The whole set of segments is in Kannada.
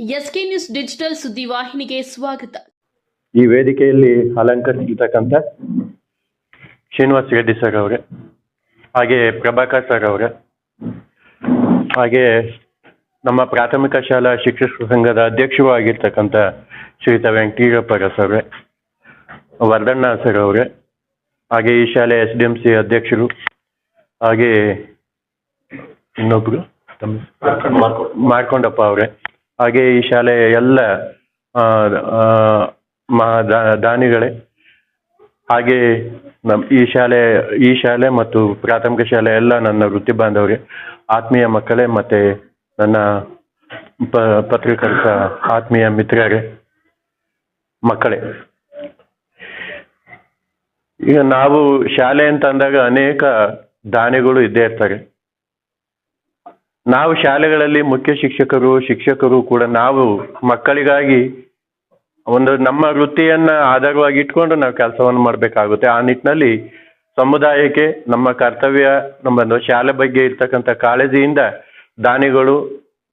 ಎಸ್ಕೆ ನ್ಯೂಸ್ ಡಿಜಿಟಲ್ ಸುದ್ದಿವಾಹಿನಿಗೆ ಸ್ವಾಗತ. ಈ ವೇದಿಕೆಯಲ್ಲಿ ಅಲಂಕರಿಸಿರ್ತಕ್ಕಂಥ ಶ್ರೀನಿವಾಸ್ ರೆಡ್ಡಿ ಸರ್ ಅವರೇ ಹಾಗೆ ಪ್ರಭಾಕರ್ ಸರ್ ಅವರೇ ಹಾಗೆ ನಮ್ಮ ಪ್ರಾಥಮಿಕ ಶಾಲಾ ಶಿಕ್ಷಕ ಸಂಘದ ಅಧ್ಯಕ್ಷರು ಆಗಿರ್ತಕ್ಕಂಥ ಶ್ರೀತ ವೆಂಕಟೀರಪ್ಪರ ಸರ್ ಅವರೇ ವರ್ಧಣ್ಣ ಸರ್ ಅವರೇ ಹಾಗೆ ಈ ಶಾಲೆ ಎಸ್ ಡಿ ಎಂ ಸಿ ಅಧ್ಯಕ್ಷರು ಹಾಗೆ ಇನ್ನೊಬ್ರು ತಮ್ಮ ಮಾರ್ಕೊಂಡಪ್ಪ ಅವರೇ. ಹಾಗೆ ಈ ಶಾಲೆಯ ಎಲ್ಲ ಆ, ಆ, ಮಾ ದಾನಿಗಳೇ. ಹಾಗೆ ನಮ್ ಈ ಶಾಲೆ ಈ ಶಾಲೆ ಮತ್ತು ಪ್ರಾಥಮಿಕ ಶಾಲೆ ಎಲ್ಲ ನನ್ನ ವೃತ್ತಿ ಆತ್ಮೀಯ ಮಕ್ಕಳೇ ಮತ್ತೆ ನನ್ನ ಪ ಪತ್ರಕರ್ತ ಆತ್ಮೀಯ ಮಿತ್ರರೇ ಮಕ್ಕಳೇ. ಈಗ ನಾವು ಶಾಲೆ ಅಂತ ಅಂದಾಗ ಅನೇಕ ದಾನಿಗಳು ಇದ್ದೇ ಇರ್ತಾರೆ. ನಾವು ಶಾಲೆಗಳಲ್ಲಿ ಮುಖ್ಯ ಶಿಕ್ಷಕರು ಶಿಕ್ಷಕರು ಕೂಡ ನಾವು ಮಕ್ಕಳಿಗಾಗಿ ಒಂದು ನಮ್ಮ ವೃತ್ತಿಯನ್ನ ಆಧಾರವಾಗಿ ಇಟ್ಕೊಂಡು ನಾವು ಕೆಲಸವನ್ನು ಮಾಡಬೇಕಾಗುತ್ತೆ. ಆ ನಿಟ್ಟಿನಲ್ಲಿ ಸಮುದಾಯಕ್ಕೆ, ನಮ್ಮ ಕರ್ತವ್ಯ, ನಮ್ಮ ಶಾಲೆ ಬಗ್ಗೆ ಇರ್ತಕ್ಕಂಥ ಕಾಳಜಿಯಿಂದ ದಾನಿಗಳು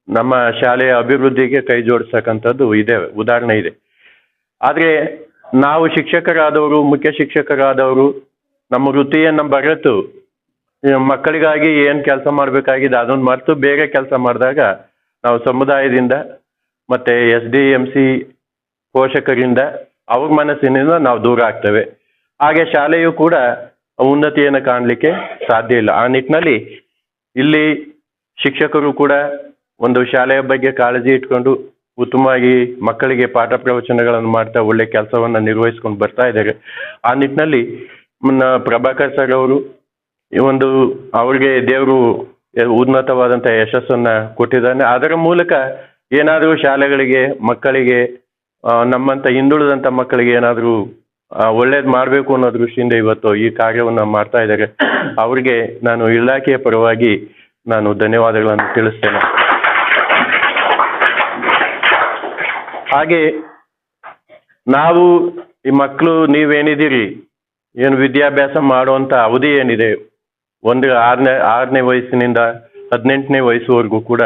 ನಮ್ಮ ಶಾಲೆಯ ಅಭಿವೃದ್ಧಿಗೆ ಕೈ ಜೋಡಿಸ್ತಕ್ಕಂಥದ್ದು ಇದೆ, ಉದಾಹರಣೆ ಇದೆ. ಆದರೆ ನಾವು ಶಿಕ್ಷಕರಾದವರು, ಮುಖ್ಯ ಶಿಕ್ಷಕರಾದವರು ನಮ್ಮ ವೃತ್ತಿಯನ್ನು ಬರೆತು ಮಕ್ಕಳಿಗಾಗಿ ಏನು ಕೆಲಸ ಮಾಡಬೇಕಾಗಿದೆ ಅದನ್ನು ಮರೆತು ಬೇಗ ಕೆಲಸ ಮಾಡಿದಾಗ ನಾವು ಸಮುದಾಯದಿಂದ ಮತ್ತು ಎಸ್ ಡಿ ಎಂ ಸಿ ಪೋಷಕರಿಂದ ಅವ್ರ ಮನಸ್ಸಿನಿಂದ ನಾವು ದೂರ ಆಗ್ತೇವೆ. ಹಾಗೆ ಶಾಲೆಯು ಕೂಡ ಉನ್ನತಿಯನ್ನು ಕಾಣಲಿಕ್ಕೆ ಸಾಧ್ಯ ಇಲ್ಲ. ಆ ನಿಟ್ಟಿನಲ್ಲಿ ಇಲ್ಲಿ ಶಿಕ್ಷಕರು ಕೂಡ ಒಂದು ಶಾಲೆಯ ಬಗ್ಗೆ ಕಾಳಜಿ ಇಟ್ಕೊಂಡು ಉತ್ತಮವಾಗಿ ಮಕ್ಕಳಿಗೆ ಪಾಠ ಪ್ರವಚನಗಳನ್ನು ಮಾಡ್ತಾ ಒಳ್ಳೆ ಕೆಲಸವನ್ನು ನಿರ್ವಹಿಸ್ಕೊಂಡು ಬರ್ತಾ ಇದ್ದಾರೆ. ಆ ನಿಟ್ಟಿನಲ್ಲಿ ಪ್ರಭಾಕರ್ ಸರ್ ಅವರು ಒಂದು ಅವ್ರಿಗೆ ದೇವರು ಉನ್ನತವಾದಂತಹ ಯಶಸ್ಸನ್ನ ಕೊಟ್ಟಿದ್ದಾನೆ. ಅದರ ಮೂಲಕ ಏನಾದರೂ ಶಾಲೆಗಳಿಗೆ, ಮಕ್ಕಳಿಗೆ ನಮ್ಮಂತ ಹಿಂದುಳಿದಂತ ಮಕ್ಕಳಿಗೆ ಏನಾದರೂ ಒಳ್ಳೇದು ಮಾಡಬೇಕು ಅನ್ನೋ ದೃಷ್ಟಿಯಿಂದ ಇವತ್ತು ಈ ಕಾರ್ಯವನ್ನು ಮಾಡ್ತಾ ಇದ್ದಾರೆ. ಅವರಿಗೆ ನಾನು ಇಲಾಖೆಯ ಪರವಾಗಿ ನಾನು ಧನ್ಯವಾದಗಳನ್ನು ತಿಳಿಸ್ತೇನೆ. ಹಾಗೆ ನಾವು ಈ ಮಕ್ಕಳು ನೀವೇನಿದ್ದೀರಿ, ಏನು ವಿದ್ಯಾಭ್ಯಾಸ ಮಾಡುವಂಥ ಅವಧಿ ಏನಿದೆ ಒಂದು ಆರನೇ ಆರನೇ ವಯಸ್ಸಿನಿಂದ ಹದಿನೆಂಟನೇ ವಯಸ್ಸುವರೆಗೂ ಕೂಡ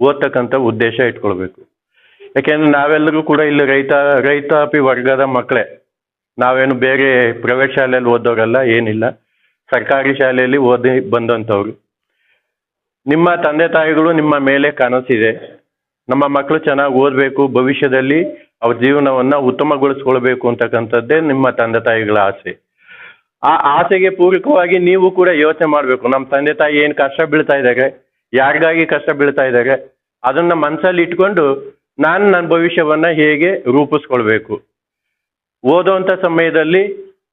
ಓದ್ತಕ್ಕಂಥ ಉದ್ದೇಶ ಇಟ್ಕೊಳ್ಬೇಕು. ಯಾಕೆಂದ್ರೆ ನಾವೆಲ್ಲರೂ ಕೂಡ ಇಲ್ಲಿ ರೈತ, ರೈತಾಪಿ ವರ್ಗದ ಮಕ್ಕಳೇ. ನಾವೇನು ಬೇರೆ ಪ್ರೈವೇಟ್ ಶಾಲೆಯಲ್ಲಿ ಓದೋರಲ್ಲ ಏನಿಲ್ಲ. ಸರ್ಕಾರಿ ಶಾಲೆಯಲ್ಲಿ ಓದಿ ಬಂದಂಥವ್ರು. ನಿಮ್ಮ ತಂದೆ ತಾಯಿಗಳು ನಿಮ್ಮ ಮೇಲೆ ಕನಸಿದೆ. ನಮ್ಮ ಮಕ್ಕಳು ಚೆನ್ನಾಗಿ ಓದಬೇಕು, ಭವಿಷ್ಯದಲ್ಲಿ ಅವ್ರ ಜೀವನವನ್ನ ಉತ್ತಮಗೊಳಿಸ್ಕೊಳ್ಬೇಕು ಅಂತಕ್ಕಂಥದ್ದೇ ನಿಮ್ಮ ತಂದೆ ತಾಯಿಗಳ ಆಸೆ. ಆ ಆಸೆಗೆ ಪೂರಕವಾಗಿ ನೀವು ಕೂಡ ಯೋಚನೆ ಮಾಡಬೇಕು. ನಮ್ಮ ತಂದೆ ತಾಯಿ ಏನು ಕಷ್ಟ ಬೀಳ್ತಾ ಇದ್ದಾರೆ ಯಾರಿಗಾಗಿ ಕಷ್ಟ ಬೀಳ್ತಾ ಇದ್ದಾರೆ ಅದನ್ನು ಮನಸ್ಸಲ್ಲಿ ಇಟ್ಕೊಂಡು ನಾನು ನನ್ನ ಭವಿಷ್ಯವನ್ನು ಹೇಗೆ ರೂಪಿಸ್ಕೊಳ್ಬೇಕು. ಓದೋವಂಥ ಸಮಯದಲ್ಲಿ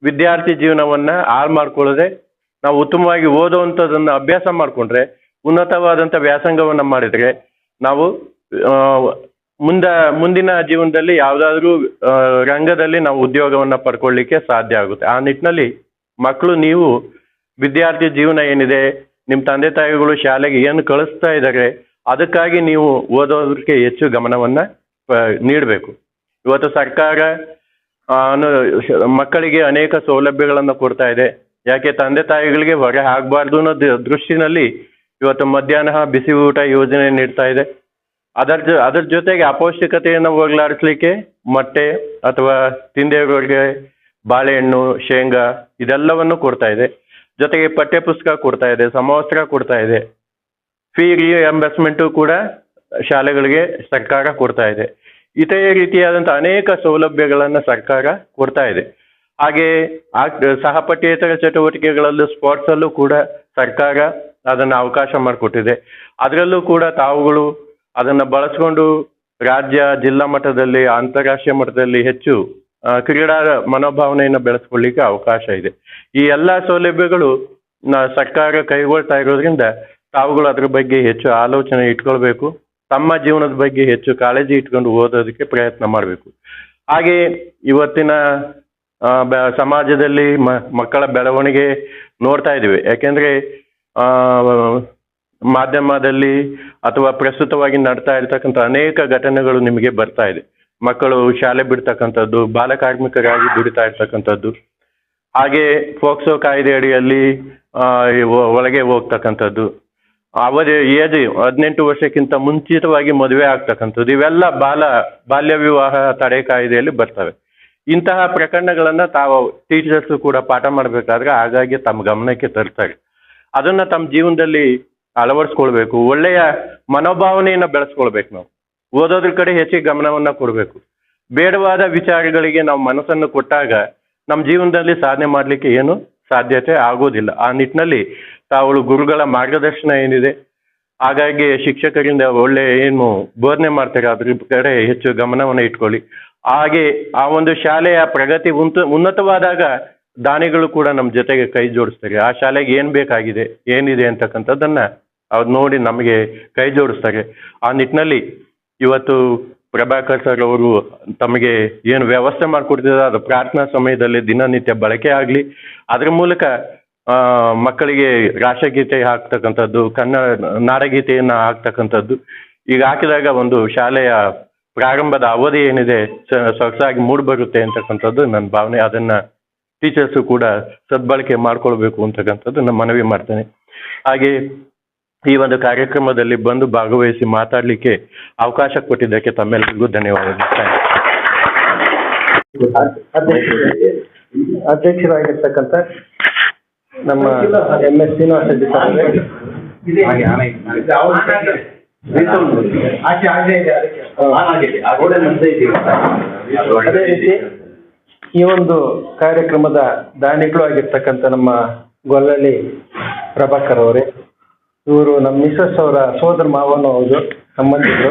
ವಿದ್ಯಾರ್ಥಿ ಜೀವನವನ್ನು ಹಾಳು ಮಾಡ್ಕೊಳ್ಳದೆ, ನಾವು ಉತ್ತಮವಾಗಿ ಓದುವಂಥದ್ದನ್ನು ಅಭ್ಯಾಸ ಮಾಡಿಕೊಂಡ್ರೆ ಉನ್ನತವಾದಂಥ ವ್ಯಾಸಂಗವನ್ನು ಮಾಡಿದರೆ, ನಾವು ಮುಂದ, ಮುಂದಿನ ಜೀವನದಲ್ಲಿ ಯಾವುದಾದ್ರೂ ರಂಗದಲ್ಲಿ ನಾವು ಉದ್ಯೋಗವನ್ನು ಪಡ್ಕೊಳ್ಳಿಕ್ಕೆ ಸಾಧ್ಯ ಆಗುತ್ತೆ. ಆ ನಿಟ್ಟಿನಲ್ಲಿ ಮಕ್ಕಳು, ನೀವು ವಿದ್ಯಾರ್ಥಿ ಜೀವನ ಏನಿದೆ ನಿಮ್ಮ ತಂದೆ ತಾಯಿಗಳು ಶಾಲೆಗೆ ಏನು ಕಳಿಸ್ತಾ ಇದ್ದಾರೆ ಅದಕ್ಕಾಗಿ ನೀವು ಓದೋದಕ್ಕೆ ಹೆಚ್ಚು ಗಮನವನ್ನು ನೀಡಬೇಕು. ಇವತ್ತು ಸರ್ಕಾರ ಮಕ್ಕಳಿಗೆ ಅನೇಕ ಸೌಲಭ್ಯಗಳನ್ನು ಕೊಡ್ತಾ ಇದೆ. ಯಾಕೆ ತಂದೆ ತಾಯಿಗಳಿಗೆ ಹೊರೆ ಆಗಬಾರ್ದು ಅನ್ನೋ ದೃಷ್ಟಿನಲ್ಲಿ ಇವತ್ತು ಮಧ್ಯಾಹ್ನ ಬಿಸಿ ಊಟ ಯೋಜನೆ ನೀಡ್ತಾ ಇದೆ. ಅದರ ಜೊ, ಅದರ ಜೊತೆಗೆ ಅಪೌಷ್ಟಿಕತೆಯನ್ನು ಹೋಗಲಾಡಿಸ್ಲಿಕ್ಕೆ, ಮೊಟ್ಟೆ ಅಥವಾ ಇರೋರಿಗೆ ಬಾಳೆಹಣ್ಣು, ಶೇಂಗಾ ಇದೆಲ್ಲವನ್ನು ಕೊಡ್ತಾ ಇದೆ. ಜೊತೆಗೆ ಪಠ್ಯಪುಸ್ತಕ ಕೊಡ್ತಾ ಇದೆ, ಸಮವಸ್ತ್ರ ಕೊಡ್ತಾ ಇದೆ. ಫೀ ರಿಎಂಬರ್ಸ್ಮೆಂಟು ಕೂಡ ಶಾಲೆಗಳಿಗೆ ಸರ್ಕಾರ ಕೊಡ್ತಾ ಇದೆ. ಇತರೆ ರೀತಿಯಾದಂಥ ಅನೇಕ ಸೌಲಭ್ಯಗಳನ್ನು ಸರ್ಕಾರ ಕೊಡ್ತಾ ಇದೆ. ಹಾಗೆ ಆ ಸಹಪಠ್ಯೇತರ ಚಟುವಟಿಕೆಗಳಲ್ಲೂ ಸ್ಪೋರ್ಟ್ಸಲ್ಲೂ ಕೂಡ ಸರ್ಕಾರ ಅದನ್ನು ಅವಕಾಶ ಮಾಡಿಕೊಟ್ಟಿದೆ. ಅದರಲ್ಲೂ ಕೂಡ ತಾವುಗಳು ಅದನ್ನು ಬಳಸ್ಕೊಂಡು ರಾಜ್ಯ ಜಿಲ್ಲಾ ಮಟ್ಟದಲ್ಲಿ, ಅಂತಾರಾಷ್ಟ್ರೀಯ ಮಟ್ಟದಲ್ಲಿ ಹೆಚ್ಚು ಕ್ರೀಡಾ ಮನೋಭಾವನೆಯನ್ನು ಬೆಳೆಸ್ಕೊಳ್ಳಿಕ್ಕೆ ಅವಕಾಶ ಇದೆ. ಈ ಎಲ್ಲ ಸೌಲಭ್ಯಗಳು ಸರ್ಕಾರ ಕೈಗೊಳ್ತಾ ಇರೋದ್ರಿಂದ ತಾವುಗಳು ಅದ್ರ ಬಗ್ಗೆ ಹೆಚ್ಚು ಆಲೋಚನೆ ಇಟ್ಕೊಳ್ಬೇಕು. ತಮ್ಮ ಜೀವನದ ಬಗ್ಗೆ ಹೆಚ್ಚು ಕಾಳಜಿ ಇಟ್ಕೊಂಡು ಓದೋದಕ್ಕೆ ಪ್ರಯತ್ನ ಮಾಡಬೇಕು. ಹಾಗೆ ಇವತ್ತಿನ ಸಮಾಜದಲ್ಲಿ ಮಕ್ಕಳ ಬೆಳವಣಿಗೆ ನೋಡ್ತಾ ಇದ್ದೀವಿ. ಯಾಕೆಂದ್ರೆ ಮಾಧ್ಯಮದಲ್ಲಿ ಅಥವಾ ಪ್ರಸ್ತುತವಾಗಿ ನಡ್ತಾ ಇರ್ತಕ್ಕಂಥ ಅನೇಕ ಘಟನೆಗಳು ನಿಮಗೆ ಬರ್ತಾ ಇದೆ. ಮಕ್ಕಳು ಶಾಲೆ ಬಿಡ್ತಕ್ಕಂಥದ್ದು ಬಾಲಕಾರ್ಮಿಕರಾಗಿ ದುಡಿತಾ ಇರ್ತಕ್ಕಂಥದ್ದು. ಹಾಗೆ ಫೋಕ್ಸೋ ಕಾಯ್ದೆ ಅಡಿಯಲ್ಲಿ ಒಳಗೆ ಹೋಗ್ತಕ್ಕಂಥದ್ದು. ಅವರ ಏಜ್ ಹದಿನೆಂಟು ವರ್ಷಕ್ಕಿಂತ ಮುಂಚಿತವಾಗಿ ಮದುವೆ ಆಗ್ತಕ್ಕಂಥದ್ದು. ಇವೆಲ್ಲ ಬಾಲ, ಬಾಲ್ಯ ವಿವಾಹ ತಡೆ ಕಾಯ್ದೆಯಲ್ಲಿ ಬರ್ತವೆ. ಇಂತಹ ಪ್ರಕರಣಗಳನ್ನು ತಾವು ಟೀಚರ್ಸ್ ಕೂಡ ಪಾಠ ಮಾಡಬೇಕಾದ್ರೆ ಹಾಗಾಗಿ ತಮ್ಮ ಗಮನಕ್ಕೆ ತರ್ತಾರೆ. ಅದನ್ನ ತಮ್ಮ ಜೀವನದಲ್ಲಿ ಅಳವಡಿಸ್ಕೊಳ್ಬೇಕು. ಒಳ್ಳೆಯ ಮನೋಭಾವನೆಯನ್ನು ಬೆಳೆಸ್ಕೊಳ್ಬೇಕು ನಾವು. ಓದೋದ್ರ ಕಡೆ ಹೆಚ್ಚಿಗೆ ಗಮನವನ್ನ ಕೊಡಬೇಕು. ಬೇಡವಾದ ವಿಚಾರಗಳಿಗೆ ನಾವು ಮನಸ್ಸನ್ನು ಕೊಟ್ಟಾಗ ನಮ್ಮ ಜೀವನದಲ್ಲಿ ಸಾಧನೆ ಮಾಡಲಿಕ್ಕೆ ಏನು ಸಾಧ್ಯತೆ ಆಗೋದಿಲ್ಲ. ಆ ನಿಟ್ಟಿನಲ್ಲಿ ತಾವು ಗುರುಗಳ ಮಾರ್ಗದರ್ಶನ ಏನಿದೆ, ಹಾಗಾಗಿ ಶಿಕ್ಷಕರಿಂದ ಒಳ್ಳೆ ಏನು ಬೋಧನೆ ಮಾಡ್ತಾರೆ, ಅದ್ರ ಕಡೆ ಹೆಚ್ಚು ಗಮನವನ್ನು ಇಟ್ಕೊಳ್ಳಿ. ಹಾಗೆ ಆ ಒಂದು ಶಾಲೆಯ ಪ್ರಗತಿ ಉಂತ, ಉನ್ನತವಾದಾಗ ದಾನಿಗಳು ಕೂಡ ನಮ್ಮ ಜೊತೆಗೆ ಕೈ ಜೋಡಿಸ್ತಾರೆ. ಆ ಶಾಲೆಗೆ ಏನು ಬೇಕಾಗಿದೆ, ಏನಿದೆ ಅಂತಕ್ಕಂಥದ್ದನ್ನ ಅವ್ರು ನೋಡಿ ನಮಗೆ ಕೈ ಜೋಡಿಸ್ತಾರೆ. ಆ ನಿಟ್ಟಿನಲ್ಲಿ ಇವತ್ತು ಪ್ರಭಾಕರ್ ಸರ್ ಅವರು ತಮಗೆ ಏನು ವ್ಯವಸ್ಥೆ ಮಾಡಿಕೊಡ್ತಿದ್ದಾರೆ, ಅದು ಪ್ರಾರ್ಥನಾ ಸಮಯದಲ್ಲಿ ದಿನನಿತ್ಯ ಬಳಕೆ ಆಗಲಿ, ಅದ್ರ ಮೂಲಕ ಮಕ್ಕಳಿಗೆ ರಾಷ್ಟ್ರಗೀತೆ ಹಾಕ್ತಕ್ಕಂಥದ್ದು, ಕನ್ನಡ, ನಾಡಗೀತೆಯನ್ನು ಹಾಕ್ತಕ್ಕಂಥದ್ದು, ಈಗ ಹಾಕಿದಾಗ ಒಂದು ಶಾಲೆಯ ಪ್ರಾರಂಭದ ಅವಧಿ ಏನಿದೆ ಸೊಗಸಾಗಿ ಮೂಡಿಬರುತ್ತೆ ಅಂತಕ್ಕಂಥದ್ದು ನನ್ನ ಭಾವನೆ. ಅದನ್ನ ಟೀಚರ್ಸು ಕೂಡ ಸದ್ಬಳಕೆ ಮಾಡ್ಕೊಳ್ಬೇಕು ಅಂತಕ್ಕಂಥದ್ದು ನಾನು ಮನವಿ ಮಾಡ್ತೇನೆ. ಹಾಗೆ ಈ ಒಂದು ಕಾರ್ಯಕ್ರಮದಲ್ಲಿ ಬಂದು ಭಾಗವಹಿಸಿ ಮಾತಾಡಲಿಕ್ಕೆ ಅವಕಾಶ ಕೊಟ್ಟಿದ್ದಕ್ಕೆ ತಮ್ಮೆಲ್ಲರಿಗೂ ಧನ್ಯವಾದಗಳು. ಅಧ್ಯಕ್ಷರಾಗಿರ್ತಕ್ಕಂಥ ನಮ್ಮ M S Srinivasa Reddy sir ಅವರೇ, ಅದೇ ರೀತಿ ಈ ಒಂದು ಕಾರ್ಯಕ್ರಮದ ದಾನಿಗಳು ಆಗಿರ್ತಕ್ಕಂಥ ನಮ್ಮ ಗೊಲ್ಲಳ್ಳಿ ಪ್ರಭಾಕರ್ ಅವರೇ. ಇವರು ನಮ್ಮ ಮಿಸಸ್ ಅವರ ಸೋದರ ಮಾವನು ಹೌದು ಸಂಬಂಧಿಕರು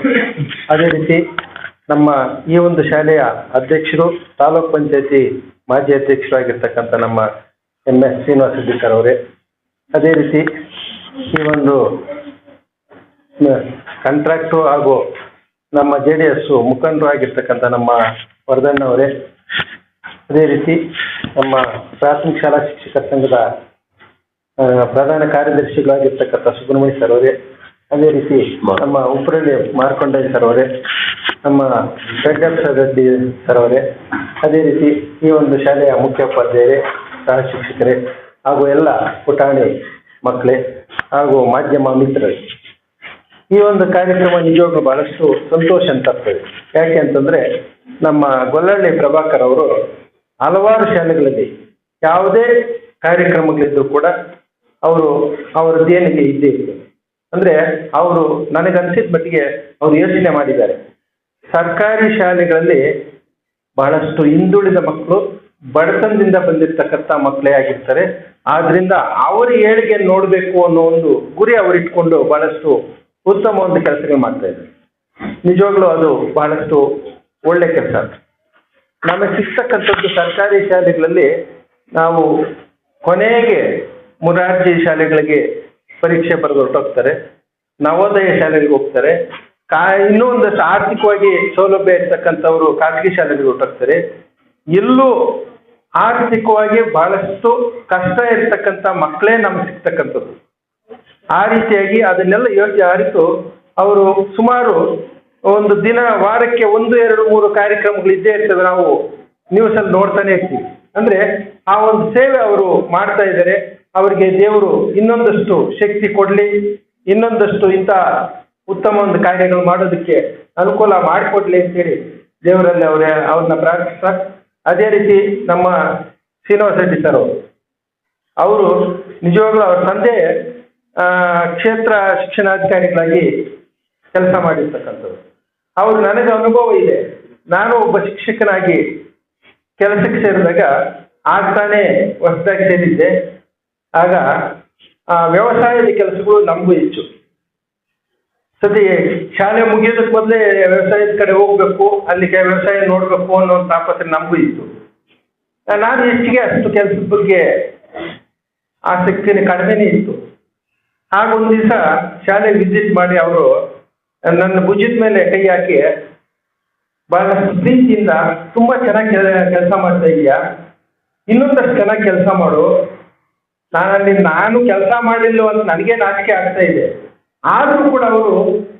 ಅದೇ ರೀತಿ ನಮ್ಮ ಈ ಒಂದು ಶಾಲೆಯ ಅಧ್ಯಕ್ಷರು, ತಾಲೂಕ್ ಪಂಚಾಯತಿ ಮಾಜಿ ಅಧ್ಯಕ್ಷರಾಗಿರ್ತಕ್ಕಂಥ ನಮ್ಮ ಎಂ ಎಸ್ ಶ್ರೀನಿವಾಸ ಸಿದ್ದಿಕರ್ ಅವರೇ. ಅದೇ ರೀತಿ ಈ ಒಂದು ಕಾಂಟ್ರಾಕ್ಟು ಹಾಗೂ ನಮ್ಮ ಜೆ ಡಿ ಎಸ್ ಮುಖಂಡರು ಆಗಿರ್ತಕ್ಕಂಥ ನಮ್ಮ ವರದಣ್ಣವರೇ. ಅದೇ ರೀತಿ ನಮ್ಮ ಪ್ರಾಥಮಿಕ ಶಾಲಾ ಶಿಕ್ಷಕ ಸಂಘದ ಪ್ರಧಾನ ಕಾರ್ಯದರ್ಶಿಗಳಾಗಿರ್ತಕ್ಕಂಥ ಸುಬ್ರಹ್ಮಣ್ಯ ಸರ್ ಅವರೇ, ಅದೇ ರೀತಿ ನಮ್ಮ ಉಪ್ರಳ್ಳಿ ಮಾರ್ಕೊಂಡಯ್ಯ ಸರ್ ಅವರೇ, ನಮ್ಮ ವೆಂಕಟೇಶ್ವರ ರೆಡ್ಡಿ ಸರ್ ಅವರೇ, ಅದೇ ರೀತಿ ಈ ಒಂದು ಶಾಲೆಯ ಮುಖ್ಯೋಪಾಧ್ಯಾಯರೇ ಸಹ ಶಿಕ್ಷಕರೇ, ಹಾಗೂ ಎಲ್ಲ ಪುಟಾಣಿ ಮಕ್ಕಳೇ, ಹಾಗೂ ಮಾಧ್ಯಮ ಮಿತ್ರರು. ಈ ಒಂದು ಕಾರ್ಯಕ್ರಮ ನಿಜವಾಗ್ಲೂ ಬಹಳಷ್ಟು ಸಂತೋಷ ಅಂತ ಆಗ್ತದೆ. ಯಾಕೆ ಅಂತಂದ್ರೆ, ನಮ್ಮ ಗೊಲ್ಲಳ್ಳಿ ಪ್ರಭಾಕರ್ ಅವರು ಹಲವಾರು ಶಾಲೆಗಳಲ್ಲಿ ಯಾವುದೇ ಕಾರ್ಯಕ್ರಮಗಳಿದ್ರು ಕೂಡ ಅವರು ಅವರ ದೇಣಿಗೆ ಇದ್ದೇ ಇದೆ ಅಂದ್ರೆ ಅವರು ನನಗನ್ಸಿದ ಮಟ್ಟಿಗೆ ಅವರು ಯೋಚನೆ ಮಾಡಿದ್ದಾರೆ. ಸರ್ಕಾರಿ ಶಾಲೆಗಳಲ್ಲಿ ಬಹಳಷ್ಟು ಹಿಂದುಳಿದ ಮಕ್ಕಳು ಬಡತನದಿಂದ ಬಂದಿರತಕ್ಕಂಥ ಮಕ್ಕಳೇ ಆಗಿರ್ತಾರೆ. ಆದ್ರಿಂದ ಅವರ ಏಳಿಗೆ ನೋಡಬೇಕು ಅನ್ನೋ ಒಂದು ಗುರಿ ಅವರು ಇಟ್ಕೊಂಡು ಬಹಳಷ್ಟು ಉತ್ತಮ ಒಂದು ಕೆಲಸಗಳು ಮಾಡ್ತಾ ಇದ್ದಾರೆ. ನಿಜವಾಗ್ಲೂ ಅದು ಬಹಳಷ್ಟು ಒಳ್ಳೆ ಕೆಲಸ ನಮಗೆ ಸಿಗ್ತಕ್ಕಂಥದ್ದು ಸರ್ಕಾರಿ ಶಾಲೆಗಳಲ್ಲಿ ನಾವು ಕೊನೆಗೆ ಮುರಾರ್ಜಿ ಶಾಲೆಗಳಿಗೆ ಪರೀಕ್ಷೆ ಬರೆದು ಹೊರಟೋಗ್ತಾರೆ, ನವೋದಯ ಶಾಲೆಗಳಿಗೆ ಹೋಗ್ತಾರೆ. ಕಾ ಇನ್ನೂ ಒಂದಷ್ಟು ಆರ್ಥಿಕವಾಗಿ ಸೌಲಭ್ಯ ಇರ್ತಕ್ಕಂಥವ್ರು ಖಾಸಗಿ ಶಾಲೆಗಳಿಗೆ ಹೊರಟೋಗ್ತಾರೆ. ಎಲ್ಲೂ ಆರ್ಥಿಕವಾಗಿ ಬಹಳಷ್ಟು ಕಷ್ಟ ಇರ್ತಕ್ಕಂಥ ಮಕ್ಕಳೇ ನಮ್ಗೆ ಸಿಗ್ತಕ್ಕಂಥದ್ದು. ಆ ರೀತಿಯಾಗಿ ಅದನ್ನೆಲ್ಲ ಯೋಚನೆ ಅರಿತು ಅವರು ಸುಮಾರು ಒಂದು ದಿನ, ವಾರಕ್ಕೆ ಒಂದು, ಎರಡು, ಮೂರು ಕಾರ್ಯಕ್ರಮಗಳು ಇದ್ದೇ ಇರ್ತವೆ. ನಾವು ನ್ಯೂಸಲ್ಲಿ ನೋಡ್ತಾನೆ ಇರ್ತೀವಿ. ಅಂದ್ರೆ ಆ ಒಂದು ಸೇವೆ ಅವರು ಮಾಡ್ತಾ ಇದ್ದಾರೆ. ಅವರಿಗೆ ದೇವರು ಇನ್ನೊಂದಷ್ಟು ಶಕ್ತಿ ಕೊಡಲಿ, ಇನ್ನೊಂದಷ್ಟು ಇಂಥ ಉತ್ತಮ ಒಂದು ಕಾರ್ಯಗಳು ಮಾಡೋದಕ್ಕೆ ಅನುಕೂಲ ಮಾಡಿಕೊಡ್ಲಿ ಅಂತೇಳಿ ದೇವರಲ್ಲಿ ಅವರೇ ಅವ್ರನ್ನ ಪ್ರಾರ್ಥಿಸ್ತಾ, ಅದೇ ರೀತಿ ನಮ್ಮ ಶ್ರೀನಿವಾಸ ರೆಡ್ಡಿ ಸರ್ ಅವರು. ಅವರು ನಿಜವಾಗ್ಲೂ ಅವ್ರ ತಂದೆ ಕ್ಷೇತ್ರ ಶಿಕ್ಷಣಾಧಿಕಾರಿಗಳಾಗಿ ಕೆಲಸ ಮಾಡಿರ್ತಕ್ಕಂಥದ್ದು ಅವರು ನನಗೆ ಅನುಭವ ಇದೆ. ನಾನು ಒಬ್ಬ ಶಿಕ್ಷಕನಾಗಿ ಕೆಲಸಕ್ಕೆ ಸೇರಿದಾಗ ಆಗ್ತಾನೆ ಹೊಸದಾಗಿ ಸೇರಿದ್ದೆ. ಆಗ ಆ, ವ್ಯವಸಾಯದ ಕೆಲಸಗಳು ನಮಗೂ ಹೆಚ್ಚು. ಸತಿ ಶಾಲೆ ಮುಗಿಯೋದಕ್ಕೆ ಮೊದಲೇ ವ್ಯವಸಾಯದ ಕಡೆ ಹೋಗ್ಬೇಕು ಅಲ್ಲಿ ವ್ಯವಸಾಯ ನೋಡಬೇಕು ಅನ್ನೋ ಒಂದು ತಾಪತ್ರೆ ನಮಗೂ ಇತ್ತು. ನಾನು ಹೆಚ್ಚಿಗೆ ಅಷ್ಟು ಕೆಲಸದ ಬಗ್ಗೆ ಆಸಕ್ತಿನ ಕಡಿಮೆನೇ ಇತ್ತು. ಆಗ ಒಂದು ದಿವಸ ಶಾಲೆಗೆ ವಿಸಿಟ್ ಮಾಡಿ ಅವರು ನನ್ನ ಭುಜದ ಮೇಲೆ ಕೈ ಹಾಕಿ ಬಹಳ ಪ್ರೀತಿಯಿಂದ ತುಂಬಾ ಚೆನ್ನಾಗಿ ಕೆಲಸ ಮಾಡ್ತಾ ಇದೆಯಾ? ಇನ್ನೊಂದಷ್ಟು ಚೆನ್ನಾಗಿ ಕೆಲಸ ಮಾಡು. ನಾನಲ್ಲಿ ನಾನು ಕೆಲಸ ಮಾಡಿಲ್ಲೋ ಅಂತ ನನಗೆ ನಾಚಿಕೆ ಆಗ್ತಾ ಇದೆ. ಆದರೂ ಕೂಡ ಅವರು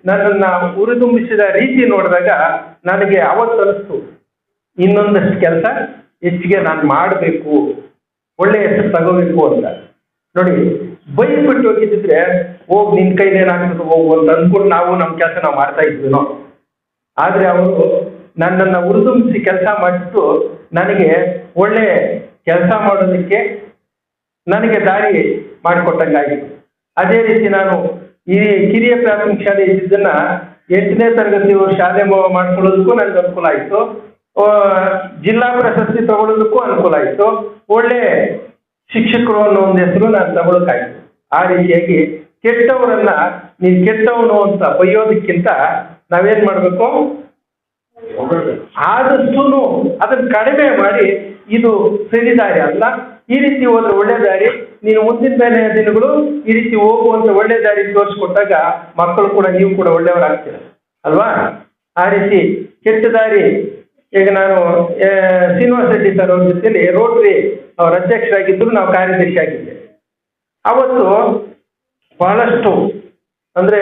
ನನ್ನನ್ನು ಉರಿದುಂಬಿಸಿದ ರೀತಿ ನೋಡಿದಾಗ ನನಗೆ ಅವತ್ತು ಅನಿಸ್ತು ಇನ್ನೊಂದಷ್ಟು ಕೆಲಸ ಹೆಚ್ಚಿಗೆ ನಾನು ಮಾಡಬೇಕು. ಒಳ್ಳೆಯ ಹೆಸರು ತಗೋಬೇಕು ಅಂತ. ನೋಡಿ ಬೈದ್ಬಿಟ್ಟು ಹೋಗಿದ್ದಿದ್ರೆ ಹೋಗ್ ನಿನ್ ಕೈಲಿ ಏನಾಗ್ತದೆ ಹೋಗು ಅಂತ ಅಂದ್ಕೊಂಡು ನಾವು ನಮ್ಮ ಕೆಲಸ ನಾವು ಮಾಡ್ತಾ ಇದ್ವಿನೋ. ಆದ್ರೆ ಅವರು ನನ್ನನ್ನು ಉರಿದುಂಬಿಸಿ ಕೆಲಸ ಮಾಡಿದ್ದು ನನಗೆ ಒಳ್ಳೆ ಕೆಲಸ ಮಾಡೋದಕ್ಕೆ ನನಗೆ ದಾರಿ ಮಾಡಿಕೊಟ್ಟಂಗಾಗಿತ್ತು ಅದೇ ರೀತಿ ನಾನು ಈ ಕಿರಿಯ ಪ್ರಾಥಮಿಕ ಶಾಲೆ ಇದ್ದಿದ್ದನ್ನ ಎಂಟನೇ ತರಗತಿ ಶಾಲೆ ಮಾಡ್ಕೊಳ್ಳೋದಕ್ಕೂ ನನಗೆ ಅನುಕೂಲ ಆಯಿತು. ಜಿಲ್ಲಾ ಪ್ರಶಸ್ತಿ ತಗೊಳ್ಳೋದಕ್ಕೂ ಅನುಕೂಲ ಆಯಿತು. ಒಳ್ಳೆ ಶಿಕ್ಷಕರು ಅನ್ನೋ ಒಂದು ಹೆಸರು ನಾನು ತಗೊಳಕಾಯ್ತು ಆ ರೀತಿಯಾಗಿ ಕೆಟ್ಟವರನ್ನ, ನೀನ್ ಕೆಟ್ಟವನು ಅಂತ ಬೈಯೋದಕ್ಕಿಂತ ನಾವೇನ್ ಮಾಡ್ಬೇಕು? ಆದಷ್ಟು ಅದನ್ನ ಕಡಿಮೆ ಮಾಡಿ ಇದು ಸರಿ ದಾರಿ ಅಲ್ಲ. ಈ ರೀತಿ ಹೋದ್ರೆ ಒಳ್ಳೆ ದಾರಿ. ನೀನು ಮುಂದಿನ ಬೇರೆ ದಿನಗಳು ಈ ರೀತಿ ಹೋಗುವಂತ ಒಳ್ಳೆ ದಾರಿ ತೋರಿಸ್ಕೊಟ್ಟಾಗ ಮಕ್ಕಳು ಕೂಡ ನೀವು ಕೂಡ ಒಳ್ಳೆಯವರಾಗ್ತೀರ. ಅಲ್ವಾ? ಆ ರೀತಿ ಕೆಟ್ಟ ದಾರಿ. ಈಗ ನಾನು ಶ್ರೀನಿವಾಸ ರೆಡ್ಡಿ ಸರ್ ಅವ್ರ ಜೊತೆಲಿ ರೋಟ್ರಿ ಅವರ ಅಧ್ಯಕ್ಷರಾಗಿದ್ದರು ನಾವು ಕಾರ್ಯದರ್ಶಿ ಆಗಿದ್ದೆ ಅವತ್ತು ಬಹಳಷ್ಟು ಅಂದ್ರೆ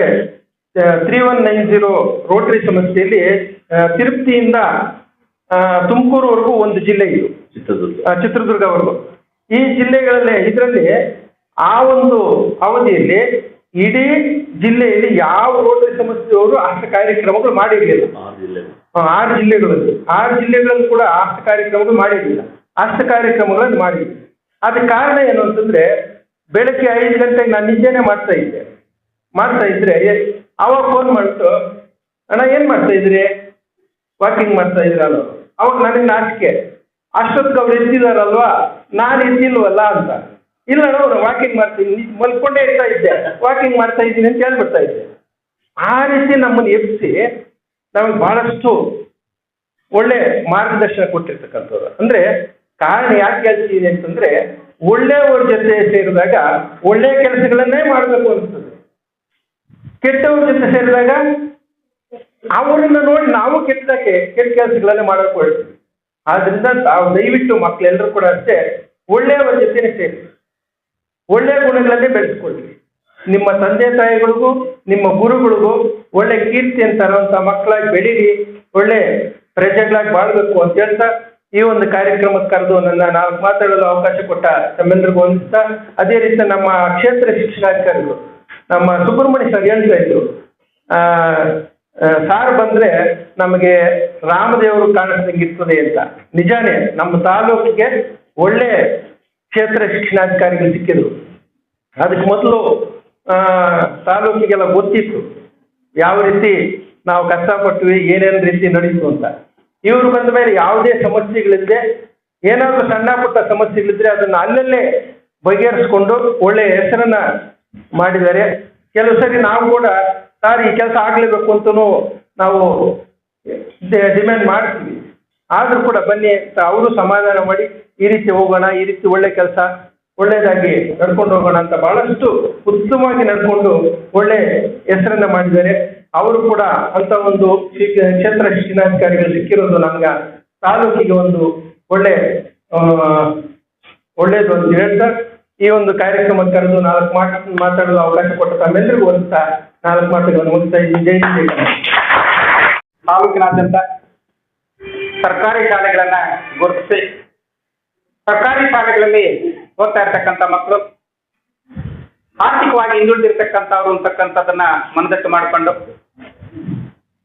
three one nine zero Rotary ಸಂಸ್ಥೆಯಲ್ಲಿ ತಿರುಪ್ತಿಯಿಂದ ತುಮಕೂರುವರೆಗೂ ಒಂದು ಜಿಲ್ಲೆ ಇದು ಚಿತ್ರದುರ್ಗ. ಚಿತ್ರದುರ್ಗವರೆಗೂ. ಈ ಜಿಲ್ಲೆಗಳಲ್ಲಿ ಇದರಲ್ಲಿ ಆ ಒಂದು ಅವಧಿಯಲ್ಲಿ ಇಡೀ ಜಿಲ್ಲೆಯಲ್ಲಿ ಯಾವ ರೋಟರಿ ಸಮಸ್ಯೆಯವರು ಅಷ್ಟು ಕಾರ್ಯಕ್ರಮಗಳು ಮಾಡಿರಲಿಲ್ಲ. ಆ, ಆರು ಜಿಲ್ಲೆಗಳಲ್ಲಿ. ಆರು ಜಿಲ್ಲೆಗಳಲ್ಲಿ ಕೂಡ ಅಷ್ಟು ಕಾರ್ಯಕ್ರಮಗಳು ಮಾಡಿರಲಿಲ್ಲ. ಅಷ್ಟು ಕಾರ್ಯಕ್ರಮಗಳನ್ನು ಮಾಡಿದ್ವಿ ಅದಕ್ಕೆ ಕಾರಣ ಏನು ಅಂತಂದ್ರೆ ಬೆಳಗ್ಗೆ ಐದು ಗಂಟೆಗೆ ನಾನು ನಿದ್ದೆನೆ ಮಾಡ್ತಾ ಇದ್ದೆ. ಮಾಡ್ತಾ ಇದ್ರೆ ಎ- ಅವಾಗ ಫೋನ್ ಮಾಡ್ತು ಅಣ್ಣ ಏನ್ ಮಾಡ್ತಾ ಇದ್ರಿ? ವಾಕಿಂಗ್ ಮಾಡ್ತಾ ಇದ್ರ ಅನ್ನೋರು ಅವಾಗ ನನಗೆ ನಾಚಿಕೆ. ಅಷ್ಟೊತ್ತಿಗೆ ಅವ್ರು ಎದ್ದಿದಾರಲ್ವಾ ನಾನು ಎದ್ದಿಲ್ವಲ್ಲ ಅಂತ. ಇಲ್ಲ ಅವ್ರು ವಾಕಿಂಗ್ ಮಾಡ್ತೀನಿ. ಮಲ್ಕೊಂಡೇ ಇರ್ತಾ ಇದ್ದೆ. ವಾಕಿಂಗ್ ಮಾಡ್ತಾ ಇದ್ದೀನಿ ಅಂತ ಹೇಳ್ಬಿಡ್ತಾ ಇದ್ದೆ. ಆ ರೀತಿ ನಮ್ಮನ್ನು ಎಬ್ಬಿಸಿ ನಮಗೆ ಬಹಳಷ್ಟು ಒಳ್ಳೆ ಮಾರ್ಗದರ್ಶನ ಕೊಟ್ಟಿರ್ತಕ್ಕಂಥವ್ರು. ಅಂದ್ರೆ ಕಾರಣ ಯಾಕೆ ಹೇಳ್ತೀನಿ ಅಂತಂದ್ರೆ ಒಳ್ಳೆಯವ್ರ ಜೊತೆ ಸೇರಿದಾಗ ಒಳ್ಳೆ ಕೆಲಸಗಳನ್ನೇ ಮಾಡಬೇಕು ಅನ್ಸ್ತದೆ. ಕೆಟ್ಟವ್ರ ಜೊತೆ ಸೇರಿದಾಗ ಅವರನ್ನ ನೋಡಿ ನಾವು ಕೆಟ್ಟದಕ್ಕೆ ಕೆಟ್ಟ ಕೆಲಸಗಳನ್ನೇ ಮಾಡಬೇಕು ಹೇಳ್ತೀವಿ ಆದ್ರಿಂದ ತಾವು ದಯವಿಟ್ಟು ಮಕ್ಕಳೆಲ್ಲರೂ ಕೂಡ ಅಷ್ಟೇ ಒಳ್ಳೆಯವರ ಜೊತೆನೆ ಸೇರಿ. ಒಳ್ಳೆಯ ಗುಣಗಳನ್ನೇ ಬೆಳೆಸ್ಕೊಳ್ಳಿ. ನಿಮ್ಮ ತಂದೆ ತಾಯಿಗಳಿಗೂ, ನಿಮ್ಮ ಗುರುಗಳಿಗೂ ಒಳ್ಳೆ ಕೀರ್ತಿಯನ್ನು ತರುವಂತ ಮಕ್ಕಳಾಗಿ ಬೆಳೀರಿ, ಒಳ್ಳೆ ಪ್ರಜೆಗಳಾಗಿ ಬಾಳ್ಬೇಕು ಅಂತ ಹೇಳ್ತಾ ಈ ಒಂದು ಕಾರ್ಯಕ್ರಮಕ್ಕೆ ಕರೆದು ನನ್ನ ನಾವು ಮಾತಾಡಲು ಅವಕಾಶ ಕೊಟ್ಟ ತಮ್ಮೆಲ್ಲರಿಗೂ ಹೊಂದಿಸ್ತಾ ಅದೇ ರೀತಿ ನಮ್ಮ ಕ್ಷೇತ್ರ ಶಿಕ್ಷಣಾಧಿಕಾರಿಗಳು, ನಮ್ಮ ಸುಬ್ರಹ್ಮಣ್ಯ ಸರ್ ಹೇಳ್ತಾ ಇದ್ರು ಸಾರ್ ಬಂದ್ರೆ ನಮಗೆ ರಾಮದೇವರು ಕಾಣಿಸ್ದಂಗಿರ್ತದೆ ಅಂತ. ನಿಜಾನೇ, ನಮ್ಮ ತಾಲೂಕಿಗೆ ಒಳ್ಳೆ ಕ್ಷೇತ್ರ ಶಿಕ್ಷಣಾಧಿಕಾರಿಗಳು ಸಿಕ್ಕಿದ್ರು. ಅದಕ್ಕೆ ಮೊದಲು ತಾಲೂಕಿಗೆಲ್ಲ ಗೊತ್ತಿತ್ತು. ಯಾವ ರೀತಿ ನಾವು ಕಷ್ಟಪಟ್ವಿ ಏನೇನು ರೀತಿ ನಡೀತು ಅಂತ. ಇವರು ಬಂದ ಮೇಲೆ ಯಾವುದೇ ಸಮಸ್ಯೆಗಳಿಲ್ಲದೆ, ಏನಾದರೂ ಸಣ್ಣ ಪುಟ್ಟ ಸಮಸ್ಯೆಗಳಿದ್ರೆ ಅದನ್ನು ಅಲ್ಲಲ್ಲೇ ಬಗೆಹರಿಸ್ಕೊಂಡು ಒಳ್ಳೆಯ ಹೆಸರನ್ನ ಮಾಡಿದ್ದಾರೆ. ಕೆಲವು ಸರಿ ನಾವು ಕೂಡ ಸರ್, ಈ ಕೆಲಸ ಆಗಲೇಬೇಕು ಅಂತಲೂ ನಾವು ಡಿಮ್ಯಾಂಡ್ ಮಾಡ್ತೀವಿ. ಆದರೂ ಕೂಡ ಬನ್ನಿ ಅಂತ ಅವರು ಸಮಾಧಾನ ಮಾಡಿ, ಈ ರೀತಿ ಹೋಗೋಣ, ಈ ರೀತಿ ಒಳ್ಳೆ ಕೆಲಸ ಒಳ್ಳೆಯದಾಗಿ ನಡ್ಕೊಂಡು ಹೋಗೋಣ ಅಂತ ಬಹಳಷ್ಟು ಉತ್ತಮವಾಗಿ ನಡ್ಕೊಂಡು ಒಳ್ಳೆ ಹೆಸರನ್ನ ಮಾಡಿದ್ದಾರೆ. ಅವರು ಕೂಡ ಅಂತ ಒಂದು ಕ್ಷೇತ್ರ ಶಿಕ್ಷಣಾಧಿಕಾರಿಗಳು ಸಿಕ್ಕಿರೋದು ನಮ್ಗೆ ತಾಲೂಕಿಗೆ ಒಂದು ಒಳ್ಳೆ ಒಳ್ಳೆಯದು ಅಂತ ಹೇಳ್ತಾ ಈ ಒಂದು ಕಾರ್ಯಕ್ರಮ ಕರೆದು ನಾಲ್ಕು ಮಾತು, ಮಾತಾಡಲು ಅವಕಾಶ ಕೊಟ್ಟ ತಮ್ಮೆಲ್ಲರಿಗೂ ಅಂತ ನಾಲ್ಕು ಮಾತುಗಳನ್ನು ತಾಲೂಕಿನಾದ್ಯಂತ ಸರ್ಕಾರಿ ಶಾಲೆಗಳನ್ನ ಗುರುತಿಸಿ, ಸರ್ಕಾರಿ ಶಾಲೆಗಳಲ್ಲಿ ಓದ್ತಾ ಇರ್ತಕ್ಕಂಥ ಮಕ್ಕಳು, ಆರ್ಥಿಕವಾಗಿ ಹಿಂದುಳಿದಿರ್ತಕ್ಕಂಥವ್ರು ಅಂತಕ್ಕಂಥದ್ದನ್ನ ಮನದಟ್ಟು ಮಾಡಿಕೊಂಡು,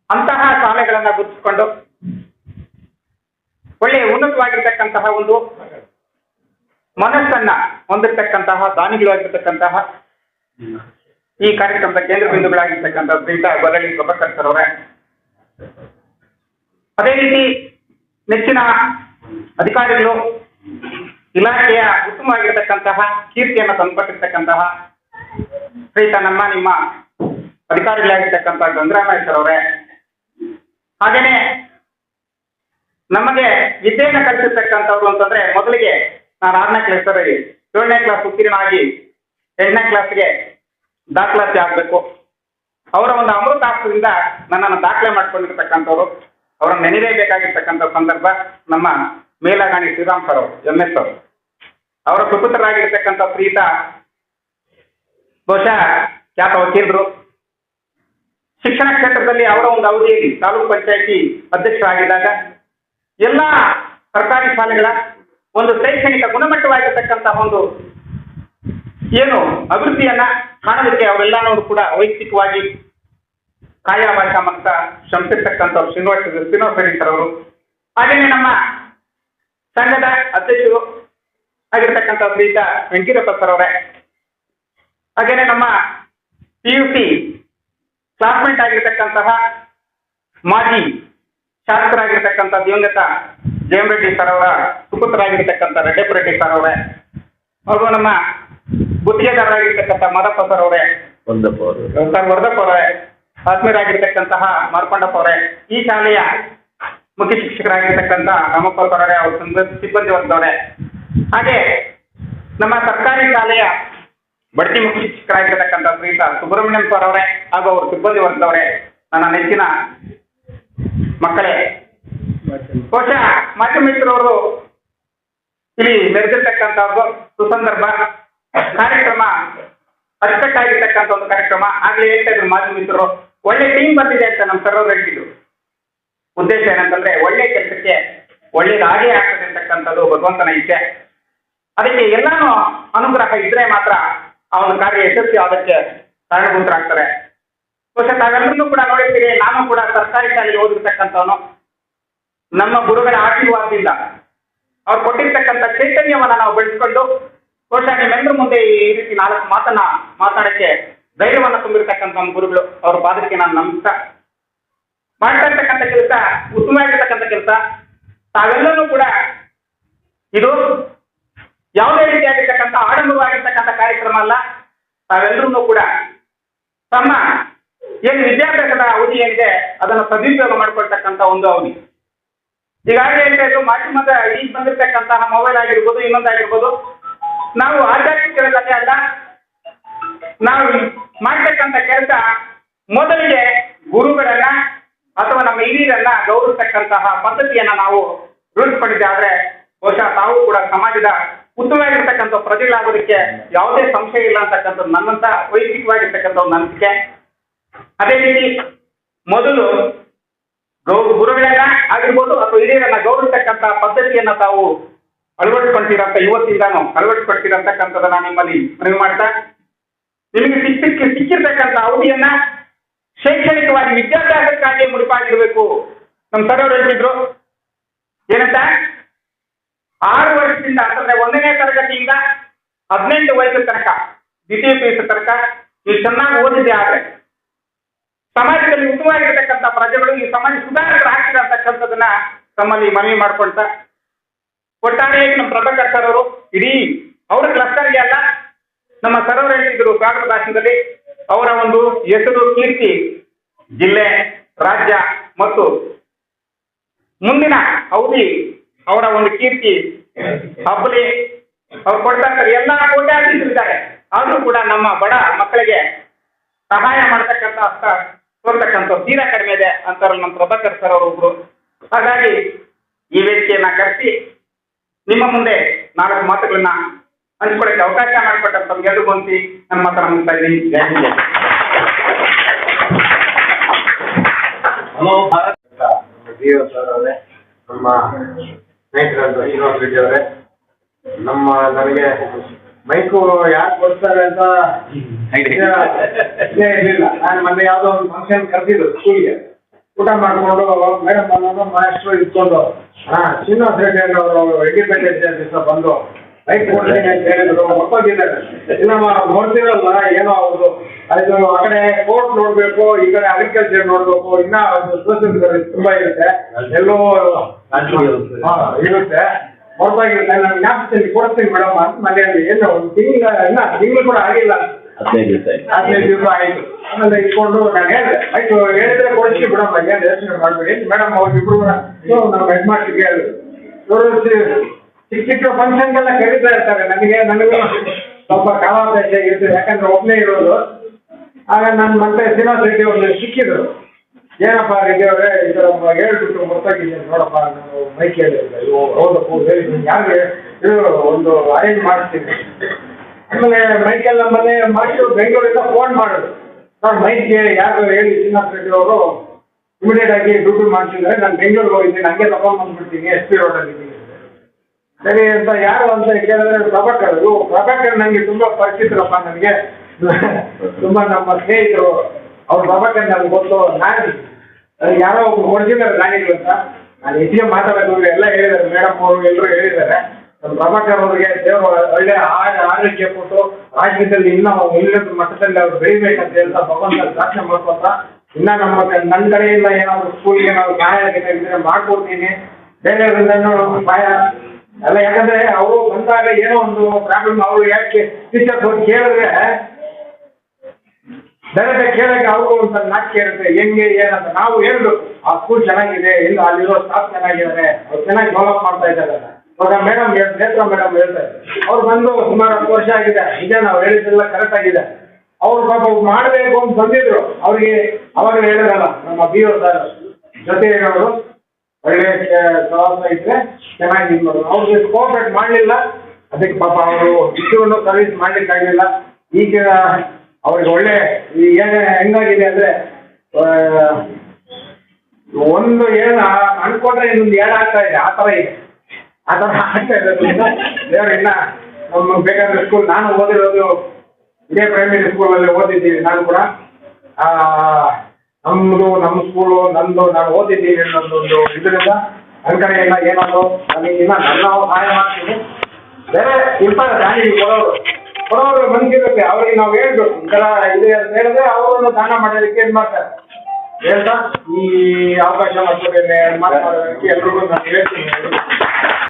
ಅಂತಹ ಶಾಲೆಗಳನ್ನ ಗುರುತಿಸಿಕೊಂಡು, ಒಳ್ಳೆಯ ಉನ್ನತವಾಗಿರ್ತಕ್ಕಂತಹ ಒಂದು ಮನಸ್ಸನ್ನ ಹೊಂದಿರತಕ್ಕಂತಹ ದಾನಿಗಳಾಗಿರ್ತಕ್ಕಂತಹ ಈ ಕಾರ್ಯಕ್ರಮದ ಕೇಂದ್ರ ಬಿಂದುಗಳಾಗಿರ್ತಕ್ಕಂಥ ಶ್ರೀತಾ ಬದಲಿ ಪ್ರಭಾಕರ್ ಸರ್ ಅವರೇ. ಅದೇ ರೀತಿ ನೆಚ್ಚಿನ ಅಧಿಕಾರಿಗಳು, ಇಲಾಖೆಯ ಉತ್ತಮವಾಗಿರ್ತಕ್ಕಂತಹ, ಕೀರ್ತಿಯನ್ನು ತಂದುಕೊಟ್ಟಿರ್ತಕ್ಕಂತಹ ಪ್ರೀತ ನಮ್ಮ ನಿಮ್ಮ ಅಧಿಕಾರಿಗಳಾಗಿರ್ತಕ್ಕಂಥ ಗಂಗರಾಮಯ್ಯ ಸರ್ ಅವರೇ. ಹಾಗೇನೆ ನಮಗೆ ವಿದ್ಯೆಯನ್ನು ಕಲಿಸಿರ್ತಕ್ಕಂಥವ್ರು ಅಂತಂದ್ರೆ ಮೊದಲಿಗೆ ನಾನು ಆರನೇ ಕ್ಲಾಸಲ್ಲಿ ಏಳನೇ ಕ್ಲಾಸ್ ಉತ್ತೀರ್ಣ ಆಗಿ ಎಂಟನೇ ಕ್ಲಾಸ್ಗೆ ದಾಖಲಾತಿ ಆಗಬೇಕು. ಅವರ ಒಂದು ಅಮೃತಾಸ್ತ್ರದಿಂದ ನನ್ನನ್ನು ದಾಖಲೆ ಮಾಡ್ಕೊಂಡಿರ್ತಕ್ಕಂಥವ್ರು, ಅವರನ್ನು ನೆನೆಯಲೇಬೇಕಾಗಿರ್ತಕ್ಕಂಥ ಸಂದರ್ಭ ನಮ್ಮ ಮೇಲಗಾಣಿ ಶ್ರೀರಾಮ್ ಸರ್ ಅವರು, ಎಂ ಎಸ್ ಅವರು. ಅವರ ಸುಪುತ್ರರಾಗಿರ್ತಕ್ಕಂಥ ಪ್ರೀತ, ಬಹುಶಃ ಖ್ಯಾತ ವಕೀಲರು. ಶಿಕ್ಷಣ ಕ್ಷೇತ್ರದಲ್ಲಿ ಅವರ ಒಂದು ಅವಧಿಯಲ್ಲಿ ತಾಲೂಕು ಪಂಚಾಯಿತಿ ಅಧ್ಯಕ್ಷರಾಗಿದ್ದಾಗ ಎಲ್ಲ ಸರ್ಕಾರಿ ಶಾಲೆಗಳ ಒಂದು ಶೈಕ್ಷಣಿಕ ಗುಣಮಟ್ಟವಾಗಿರ್ತಕ್ಕಂತಹ ಒಂದು ಏನು ಅಭಿವೃದ್ಧಿಯನ್ನ ಕಾಣೋದಕ್ಕೆ ಅವರೆಲ್ಲನವರು ಕೂಡ ವೈಯಕ್ತಿಕವಾಗಿ ಕಾಯ ಮತ್ತ ಶ್ರಮಿಸಿರ್ತಕ್ಕಂಥವ್ರು ಶ್ರೀನಿವಾಸ ಶ್ರೀನಿವಾಸ ಸರ್ ಅವರು. ಹಾಗೆಯೇ ನಮ್ಮ ಸಂಘದ ಅಧ್ಯಕ್ಷರು ಆಗಿರ್ತಕ್ಕಂಥ ಶ್ರೀತ ವೆಂಕಟಪ್ಪ ಸರ್ ಅವರೇ. ಹಾಗೇನೆ ನಮ್ಮ ಪಿ ಯು ಸಿ ಕ್ಲಾಸ್ಮೇಟ್ ಆಗಿರ್ತಕ್ಕಂತಹ ಮಾಜಿ ಶಾಸಕರಾಗಿರ್ತಕ್ಕಂಥ ದಿವಂಗತ ಜಯಂ ರೆಡ್ಡಿ ಸರ್ ಅವರ ಸುಪುತ್ರರಾಗಿರ್ತಕ್ಕಂಥ ರೆಡ್ಡಪ್ಪ ರೆಡ್ಡಿ ಸರ್ ಅವರೇ. ಹಾಗೂ ನಮ್ಮ ಗುತ್ತಿಗೆದಾರರಾಗಿರ್ತಕ್ಕಂಥ ಮಾದಪ್ಪ ಸರ್ ಅವರೇ ಒಂದಪ್ಪ ಅವರು. ಸರ್ ವರ್ಧಪ್ಪ ಅವರೇ ಆತ್ಮೀಯರಾಗಿರ್ತಕ್ಕಂತಹ ಮಾರ್ಕೊಂಡಪ್ಪ ಅವರೇ ಈ ಶಾಲೆಯ ಮುಖ್ಯ ಶಿಕ್ಷಕರಾಗಿರ್ತಕ್ಕಂಥ ರಾಮಪ್ಪ ಅವರೇ ಅವ್ರ ಸಿಬ್ಬ- ಸಿಬ್ಬಂದಿ ವರ್ಗದವರೇ. ಹಾಗೆ ನಮ್ಮ ಸರ್ಕಾರಿ ಶಾಲೆಯ ಬಡ್ತಿ ಮುಖ್ಯ ಶಿಕ್ಷಕರಾಗಿರ್ತಕ್ಕಂಥ ಶ್ರೀತ ಸುಬ್ರಹ್ಮಣ್ಯಂ ಸರ್ ಅವರೇ ಹಾಗೂ ಅವ್ರ ಸಿಬ್ಬಂದಿ ವರ್ಗದವರೇ ನನ್ನ ನೆಚ್ಚಿನ ಮಕ್ಕಳೇ. ಬಹುಶಃ ಮಾಧ್ಯಮಿಕರವರು ಇಲ್ಲಿ ನಡೆದಿರ್ತಕ್ಕಂಥದ್ದು ಸುಸಂದರ್ಭ. ಕಾರ್ಯಕ್ರಮ ಅಚ್ಚುಕಟ್ಟಾಗಿರ್ತಕ್ಕಂಥ ಒಂದು ಕಾರ್ಯಕ್ರಮ, ಆಗ್ಲೇ ಹೇಳ್ತಾ ಇದ್ರು ಮಾಧ್ಯಮಿಕರು ಒಳ್ಳೆ ಟೀಮ್ ಬಂದಿದೆ ಅಂತ ನಮ್ಮ ಸರ್ ಅವರು ಹೇಳ್ತಿದ್ರು. ಉದ್ದೇಶ ಏನಂತಂದ್ರೆ, ಒಳ್ಳೆ ಕೆಲಸಕ್ಕೆ ಒಳ್ಳೇದಾಗೇ ಆಗ್ತದೆ ಅಂತಕ್ಕಂಥದ್ದು ಭಗವಂತನ ಇಚ್ಛೆ. ಅದಕ್ಕೆ ಎಲ್ಲಾನು ಅನುಗ್ರಹ ಇದ್ರೆ ಮಾತ್ರ ಆ ಒಂದು ಕಾರ್ಯ ಯಶಸ್ವಿ ಆದಕ್ಕೆ ಕಾರಣಭೂತರಾಗ್ತಾರೆ. ಬಹುಶಃ ತಾವೆಲ್ಲರೂ ಕೂಡ ನೋಡಿರ್ತೀರಿ, ನಾನು ಕೂಡ ಸರ್ಕಾರಿ ಶಾಲೆಗೆ ಓದಿರ್ತಕ್ಕಂಥವನು. ನಮ್ಮ ಗುರುಗಳ ಆಶೀರ್ವಾದದಿಂದ ಅವ್ರು ಕೊಟ್ಟಿರ್ತಕ್ಕಂಥ ಚೈತನ್ಯವನ್ನ ನಾವು ಬೆಳೆಸ್ಕೊಂಡು ಬಹುಶಃ ನಿಮ್ಮೆಲ್ಲರ ಮುಂದೆ ಈ ರೀತಿ ನಾಲ್ಕು ಮಾತನ್ನ ಮಾತಾಡಕ್ಕೆ ಧೈರ್ಯವನ್ನ ತುಂಬಿರ್ತಕ್ಕಂಥ ಗುರುಗಳು, ಅವ್ರ ಪಾದಕ್ಕೆ ನಾನು ನಮಸ್ಕಾರ. ಮಾಡ್ತಾ ಇರ್ತಕ್ಕಂಥ ಕೆಲಸ ಉತ್ತಮವಾಗಿರ್ತಕ್ಕಂಥ ಕೆಲಸ, ತಾವೆಲ್ಲರೂ ಕೂಡ ಇದು ಯಾವುದೇ ರೀತಿಯಾಗಿರ್ತಕ್ಕಂಥ ಆಡಂಬರವಾಗಿರ್ತಕ್ಕಂಥ ಕಾರ್ಯಕ್ರಮ ಅಲ್ಲ ತಾವೆಲ್ಲರೂ ಕೂಡ ತಮ್ಮ ಏನು ವಿದ್ಯಾಭ್ಯಾಸದ ಅವಧಿ ಏನಿದೆ, ಅದನ್ನು ಸದುಪಯೋಗ ಮಾಡಿಕೊಳ್ತಕ್ಕಂಥ ಒಂದು ಅವಧಿ. ಈಗಾಗಲೇ ಹೇಳ್ತಾ ಇದ್ರು, ಮಾಧ್ಯಮದ ಈಗ ಬಂದಿರತಕ್ಕಂತಹ ಮೊಬೈಲ್ ಆಗಿರ್ಬೋದು, ಇನ್ನೊಂದಾಗಿರ್ಬೋದು ನಾವು ಆಚರಿಸ್ತಿರೋದಲ್ಲೇ ಅಲ್ಲ, ನಾವು ಮಾಡ್ತಕ್ಕಂತ ಕೆಲಸ ಮೊದಲಿಗೆ ಗುರುಗಳನ್ನ ಅಥವಾ ನಮ್ಮ ಹಿರಿಯರನ್ನ ಗೌರವಿಸ್ತಕ್ಕಂತಹ ಪದ್ಧತಿಯನ್ನ ನಾವು ರೂಢಿಸ್ಕೊಂಡಿದ್ದಾದ್ರೆ ಬಹುಶಃ ತಾವು ಕೂಡ ಸಮಾಜದ ಉತ್ತಮವಾಗಿರ್ತಕ್ಕಂಥ ಪ್ರಜೆಗಳಾಗೋದಕ್ಕೆ ಯಾವುದೇ ಸಂಶಯ ಇಲ್ಲ ಅಂತಕ್ಕಂಥದ್ದು ನನ್ನಂತ ವೈಯಕ್ತಿಕವಾಗಿರ್ತಕ್ಕಂಥ ಒಂದು ನಂಬಿಕೆ. ಅದೇ ರೀತಿ ಮೊದಲು ಗೌ ಗುರುಗಳನ್ನ ಆಗಿರ್ಬೋದು ಅಥವಾ ಹಿರಿಯರನ್ನ ಗೌರವಿಸ್ತಕ್ಕಂಥ ಪದ್ಧತಿಯನ್ನ ತಾವು ಅಳವಡಿಸ್ಕೊಂತೀರಂತ ಇವತ್ತಿಂದಾನು ಅಳವಡಿಸ್ಕೊಳ್ತೀರಂತಕ್ಕಂಥದ್ದನ್ನ ನಿಮ್ಮಲ್ಲಿ ಮನವಿ ಮಾಡ್ತಾ, ನಿಮಗೆ ಸಿಕ್ಕ ಸಿಕ್ಕಿರ್ತಕ್ಕಂಥ ಅವಧಿಯನ್ನ ಶೈಕ್ಷಣಿಕವಾಗಿ ವಿದ್ಯಾಭ್ಯಾಸಕ್ಕಾಗಿ ಮುಡಿಪಾಗಿರ್ಬೇಕು ನಮ್ಮ ಸರ್ ಹೇಳ್ತಿದ್ರು. ಏನಂತ? ಆರು ವರ್ಷದಿಂದ ಅಂತಂದ್ರೆ ಒಂದನೇ ತರಗತಿಯಿಂದ ಹದಿನೆಂಟು ವಯಸ್ಸು ತನಕ, ದ್ವಿತೀಯ ವಯಸ್ಸು ತನಕ ನೀವು ಚೆನ್ನಾಗಿ ಓದಿದೆ ಆದ್ರೆ, ಸಮಾಜದಲ್ಲಿ ಉತ್ತಮವಾಗಿರ್ತಕ್ಕಂಥ ಪ್ರಜೆಗಳು ಈ ಸಮಾಜ ಸುಧಾರಕರು ಆಗ್ತಿದೆ ಅಂತಕ್ಕಂಥದ್ದನ್ನ ತಮ್ಮಲ್ಲಿ ಮನವಿ ಮಾಡ್ಕೊಳ್ತಾ ಒಟ್ಟಾರೆಯಾಗಿ ನಮ್ಮ ಪ್ರಭಾಕರ್ ಸರ್ ಅವರು ಇಡೀ ಅವರ ಕ್ಲಸ್ಟರ್ಗೆ ಅಲ್ಲ, ನಮ್ಮ ಸರ್ ಅವರು ಹೇಳ್ತಿದ್ರು ಸ್ವಾಗತ ಭಾಷಣದಲ್ಲಿ. ಅವರ ಒಂದು ಹೆಸರು ಕೀರ್ತಿ, ಜಿಲ್ಲೆ, ರಾಜ್ಯ ಮತ್ತು ಮುಂದಿನ ಅವಧಿ ಅವರ ಒಂದು ಕೀರ್ತಿ, ಹಬ್ಬಲಿ. ಅವ್ರು ಕೊಡ್ತಾ ಎಲ್ಲ ಕೋಟ್ಯಾಧೀಶರಿದ್ದಾರೆ. ಆದ್ರೂ ಕೂಡ ನಮ್ಮ ಬಡ ಮಕ್ಕಳಿಗೆ ಸಹಾಯ ಮಾಡತಕ್ಕಂತ ಅರ್ಥ ಕೊಡ್ತಕ್ಕಂಥ ತೀರಾ ಕಡಿಮೆ ಇದೆ ಅಂತಾರೆ ನಮ್ಮ ಪ್ರಭಾಕರ್ ಸರ್ ಅವರು ಒಬ್ರು. ಹಾಗಾಗಿ ಈ ವೇದಿಕೆಯನ್ನ ಕರೆಸಿ ನಿಮ್ಮ ಮುಂದೆ ನಾಲ್ಕು ಮಾತುಗಳನ್ನ ಹಂಚ್ಕೊಳ್ಳಕ್ಕೆ ಅವಕಾಶ ಮಾಡಿಕೊಟ್ಟ ಎರಡು ಹೊಂದಿ ನನ್ನ ಮಾತನ್ನ ಮುಗಿಸ್ತಾ ಇದ್ದೀನಿ ಹಿಂದ್. ಡಿಒ ಸರ್ ಅವರೇ ನಮ್ಮ ಸ್ನೇಹಿತರಾದ ಶ್ರೀನಿವಾಸ ರೆಡ್ಡಿ ಅವರೇ ನಮ್ಮ ನನಗೆ ಮೈಕು ಯಾಕೆ ಕೊಡ್ತಾರೆ ಅಂತ ಇರಲಿಲ್ಲ ಇರ್ಲಿಲ್ಲ. ನಾನು ಮೊನ್ನೆ ಯಾವುದೋ ಒಂದು ಫಂಕ್ಷನ್ ಕರೆದಿದ್ರು ಸ್ಕೂಲ್ಗೆ ಊಟ ಮಾಡಿಕೊಂಡು ಮೇಡಮ್ ಬಂದು ಮಾಸ್ಟ್ರು ಇಟ್ಕೊಂಡು, ಹಾ, ಶ್ರೀನಿವಾಸ ರೆಡ್ಡಿ ಅವರು ಇಂಡಿಪೆಂಡೆನ್ಸ್ ಡೇ ದಿವಸ ಬಂದು ಮೈಕ್ ಕೊಡ್ತೀನಿ ಅಂತ ಹೇಳಿದ್ರು. ಮಕ್ಕಳಿದ್ದಾರೆ. ಇಲ್ಲ ನೋಡ್ತಿರಲ್ಲ ಏನೋ ಅವ್ರದ್ದು ಅದು ಆ ಕಡೆ ಕೋರ್ಟ್ ನೋಡ್ಬೇಕು, ಈ ಕಡೆ ಅಗ್ರಿಕಲ್ಚರ್ ನೋಡ್ಬೇಕು, ಇನ್ನ ತುಂಬಾ ಇರುತ್ತೆ. ಎಲ್ಲೋ ಇರುತ್ತೆ. ಹೊರತಾಗಿರುತ್ತೆ ನಾನು ಜ್ಞಾಪಿಸ್ತೀನಿ ಕೊಡ್ತೀನಿ ಮೇಡಮ್ ಅಂತ ಮನೆಯಲ್ಲಿ. ಏನು, ಒಂದು ತಿಂಗಳ, ಇನ್ನ ತಿಂಗಳು ಕೂಡ ಆಗಿಲ್ಲ. ಹದಿನೈದು ದಿವಸ ಆಯ್ತು ಹದಿನೈದು ದಿವಸ ಆಯ್ತು. ಆಮೇಲೆ ಇಟ್ಕೊಂಡು ನಾನು ಹೇಳಿದೆ ಆಯ್ತು ಹೇಳಿದ್ರೆ ಕೊಡಿಸಿ ಬಿಡಮ್ಮ ಏನು ಯೋಚನೆ ಮಾಡಬೇಡಿ ಮೇಡಮ್ ಅವ್ರಿಬ್ರು ನಮ್ಮ ಹೆಡ್ ಮಾಸ್ಟರ್ಗೆ ಹೇಳಿದ್ರು ಇವರು ಚಿಕ್ಕ ಚಿಕ್ಕ ಫಂಕ್ಷನ್ಗೆಲ್ಲ ಕರೀತಾ ಇರ್ತಾರೆ. ನನಗೆ ನನಗೂ ಸ್ವಲ್ಪ ಕಾಲಾವಕಾಶ ಇರ್ತದೆ ಯಾಕಂದ್ರೆ ಒಬ್ಬನೇ ಇರೋದು. ಆಗ ನಾನು ಮತ್ತೆ ಶ್ರೀನಾಥ್ ರೆಡ್ಡಿ ಅವ್ರನ್ನ ಸಿಕ್ಕಿದ್ರು. ಏನಪ್ಪ ರೆಡ್ಡಿ ಅವರೇ ಈ ಥರ ಹೇಳ್ಬಿಟ್ಟು ಗೊತ್ತಾಗಿದ್ದೀನಿ ನೋಡಪ್ಪ ನಾನು ಮೈಕ್ ಹೇಳಿದ್ದೆ ಇವು ಹೌದಪ್ಪ ಹೇಳಿ ಯಾರು ಇದು ಒಂದು ಅರೇಂಜ್ ಮಾಡ್ತೀನಿ. ಆಮೇಲೆ ಮೈಕೆಲ್ಲ ನಮ್ಮನೆ ಮಾಡಿದ್ರು ಬೆಂಗಳೂರಿಂದ ಫೋನ್ ಮಾಡಿದ್ರು. ಸರ್ ಮೈಕ್ಗೆ ಯಾರು ಹೇಳಿ ಶ್ರೀನಾಥ್ ರೆಡ್ಡಿ ಅವರು ಇಮಿಡಿಯೇಟ್ ಆಗಿ ಡ್ಯೂಟಿ ಮಾಡ್ತಿದ್ದಾರೆ ನಾನು ಬೆಂಗಳೂರಿಗೆ ಹೋಗಿದ್ದೀನಿ. ಹಂಗೆ ತಗೊಂಡ್ ಬಂದ್ಬಿಡ್ತೀನಿ, ಎಸ್ ಪಿ ರೋಡಲ್ಲಿ ಇದ್ದೀನಿ ಸರಿ ಅಂತ ಯಾರು ಅಂತ ಕೇಳಿದ್ರೆ ಪ್ರಭಾಕರ್ ಪ್ರಭಾಕರ್ ನನಗೆ ತುಂಬಾ ಪರಿಚಿತರಪ್ಪ ನನಗೆ. ತುಂಬಾ ನಮ್ಮ ಸ್ನೇಹಿತರು. ಅವ್ರು ಪ್ರಭಾಕರ್ ನನಗೆ ಗೊತ್ತು. ನಾನು ಯಾರೋ ಒಬ್ರು ಹೊಡೆದಿದ್ದಾರೆ ನಾನಿಗಳು ಅಂತ. ನಾನು ಹೆಚ್ಚಿಗೆ ಮಾತಾಡೋದು ಎಲ್ಲ ಹೇಳಿದ್ದಾರೆ. ಮೇಡಮ್ ಅವರು ಎಲ್ಲರೂ ಹೇಳಿದ್ದಾರೆ. ನಮ್ಮ ಪ್ರಭಾಕರ್ ಅವರಿಗೆ ದೇವರು ಒಳ್ಳೆ ಆರೋಗ್ಯ ಕೊಟ್ಟು ರಾಜ್ಯದಲ್ಲಿ ಇನ್ನ ಉನ್ನತ ಮಟ್ಟದಲ್ಲಿ ಅವ್ರು ಬೆಳಿಬೇಕಂತ ಹೇಳ್ತಾ ಭಗವಂತ ಪ್ರಾರ್ಥನೆ ಮಾಡ್ಕೊತಾ ಇನ್ನ ನಮ್ಮ ನನ್ನ ಕಡೆಯಿಂದ ಏನಾದ್ರು ಸ್ಕೂಲ್ಗೆ ಏನಾದ್ರು ಸಹಾಯ ಇದ್ರೆ ಮಾಡ್ಕೊಡ್ತೀನಿ. ಬೇರೆಯವರಿಂದನೂ ಸಹಾಯ. ಅಲ್ಲ, ಯಾಕಂದ್ರೆ ಅವರು ಬಂದಾಗ ಏನೋ ಒಂದು ಪ್ರಾಬ್ಲಮ್ ಅವರು ಯಾಕೆ ಟೀಚರ್ಸ್ ಹೋಗಿ ಕೇಳಿದ್ರೆ ಬೇರೆ ಕೇಳಕ್ಕೆ ಅವರು ಒಂದು ನಾಕ್ ಕೇಳಿದ್ರೆ ಹೆಂಗೆ, ಏನಂತ ನಾವು ಹೇಳ್ಬೇಕು. ಆ ಸ್ಕೂಲ್ ಚೆನ್ನಾಗಿದೆ ಇಲ್ಲ ಅಲ್ಲಿರೋ ಸ್ಟಾಫ್ ಚೆನ್ನಾಗಿದ್ದಾರೆ, ಅವ್ರು ಚೆನ್ನಾಗಿ ಡೆವಲಪ್ ಮಾಡ್ತಾ ಇದ್ದಾರೆ. ಇವಾಗ ಮೇಡಮ್ ನೇತ್ರ ಮೇಡಮ್ ಹೇಳ್ತಾರೆ ಅವ್ರು ಬಂದು ಸುಮಾರು ಹತ್ತು ವರ್ಷ ಆಗಿದೆ. ಇದೆ ನಾವು ಹೇಳಿದ್ದೆಲ್ಲ ಕರೆಕ್ಟ್ ಆಗಿದೆ. ಅವ್ರು ಪಾಪ ಮಾಡಬೇಕು ಅಂತ ಬಂದಿದ್ರು. ಅವ್ರಿಗೆ ಅವಾಗ ಹೇಳಿದ್ರಲ್ಲ, ನಮ್ಮ ಬಿ ಓ ಸರ್ ಜೊತೆ ಇರೋರು ಒಳ್ಳೆ ಪ್ರವಾಸ ಇದ್ರೆ ಚೆನ್ನಾಗಿ ಇದು ಅವ್ರಿಗೆ ಕೋಆಪರೇಟ್ ಮಾಡಲಿಲ್ಲ. ಅದಕ್ಕೆ ಪಾಪ ಅವರು ಇಷ್ಟು ಸರ್ವಿಸ್ ಮಾಡ್ಲಿಕ್ಕಾಗಲಿಲ್ಲ ಈಗ ಅವ್ರಿಗೆ ಒಳ್ಳೆ ಏನು ಹೆಂಗಾಗಿದೆ ಅಂದರೆ ಒಂದು ಏನು ಅನ್ಕೊಂಡ್ರೆ ಇನ್ನೊಂದು ಏನಾಗ್ತಾ ಇದೆ, ಆ ಥರ ಇದೆ. ಆ ಥರ ಆಗ್ತಾ ಇರೋದ್ರಿಂದ ದೇವ್ರು, ಇನ್ನ ನಮ್ಮ ಬೇಕಾದ್ರೆ ಸ್ಕೂಲ್ ನಾನು ಓದಿರೋದು ಇದೇ ಪ್ರೈಮರಿ ಸ್ಕೂಲಲ್ಲಿ ಓದಿದ್ದೀನಿ ನಾನು ಕೂಡ. ನಮ್ಮದು ನಮ್ಮ ಸ್ಕೂಲು ನಂದು, ನಾನು ಓದಿದ್ದೀನಿ ಅನ್ನೋದೊಂದು ಇದರಿಂದ ನನ್ನ ಇಲ್ಲ, ಏನಾದ್ರು ನನಗೆ ಇನ್ನ ನನ್ನ ಸಹಾಯ ಮಾಡ್ತೀನಿ. ಬೇರೆ ಇರ್ತಾರೆ ದಾನಿಗೆ ಕೊಡೋರು ಕೊಡೋರು ಮನಸ್ಸಿರುತ್ತೆ ಅವ್ರಿಗೆ ನಾವು ಹೇಳ್ಬೇಕು. ಈ ಇದೆ ಅಂತ ಹೇಳಿದ್ರೆ ಅವರನ್ನು ದಾನ ಮಾಡೋದಕ್ಕೆ ಏನು ಮಾಡ್ತಾರೆ. ಹೇಳ್ತಾ, ಈ ಅವಕಾಶ ಮಾಡ್ಕೊಟ್ಟಿದ್ದೇನೆ ಮಾತಾಡೋದಕ್ಕೆ ಎಲ್ರಿಗೂ ನಾನು ಹೇಳ್ತೀನಿ.